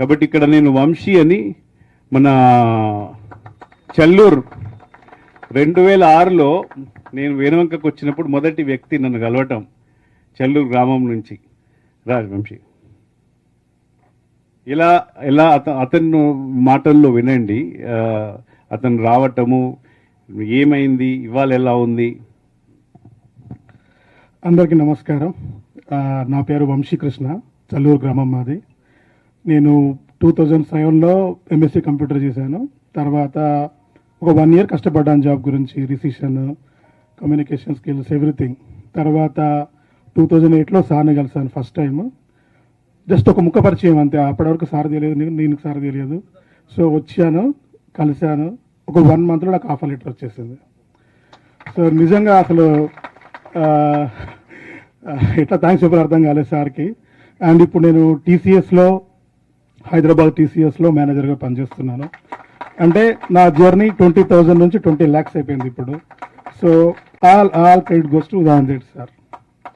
కాబట్టి ఇక్కడ నేను వంశీ అని మన చల్లూరు రెండు వేల ఆరులో నేను వేణువంకకు వచ్చినప్పుడు మొదటి వ్యక్తి నన్ను కలవటం చల్లూరు గ్రామం నుంచి. రాజవంశీ ఇలా ఇలా అత అతను మాటల్లో వినండి. అతను రావటము ఏమైంది ఇవాళ ఎలా ఉంది? అందరికీ నమస్కారం. నా పేరు వంశీకృష్ణ చల్లూరు గ్రామం మాది. నేను టూ థౌజండ్ సెవెన్లో ఎంఎస్సీ కంప్యూటర్ చేశాను. తర్వాత ఒక వన్ ఇయర్ కష్టపడ్డాను జాబ్ గురించి రిసిషన్ కమ్యూనికేషన్ స్కిల్స్ ఎవ్రీథింగ్ తర్వాత టూ థౌజండ్ ఎయిట్లో సార్ని కలిసాను ఫస్ట్ టైం జస్ట్ ఒక ముఖ పరిచయం అంతే. అప్పటివరకు సార్ తెలియదు నేను- సార్ తెలియదు. సో వచ్చాను కలిశాను. ఒక వన్ మంత్లో నాకు ఆఫర్ లెటర్ వచ్చేసింది. సో నిజంగా అసలు ఎట్లా థ్యాంక్స్ చెప్పాలి అర్థం కాలేదు సార్కి. అండ్ ఇప్పుడు నేను టీసీఎస్లో హైదరాబాద్ టీసీఎస్లో మేనేజర్గా పనిచేస్తున్నాను. అంటే నా జర్నీ ట్వంటీ థౌజండ్ నుంచి ట్వంటీ ల్యాక్స్ అయిపోయింది ఇప్పుడు. So all all credit goes to Dan sir.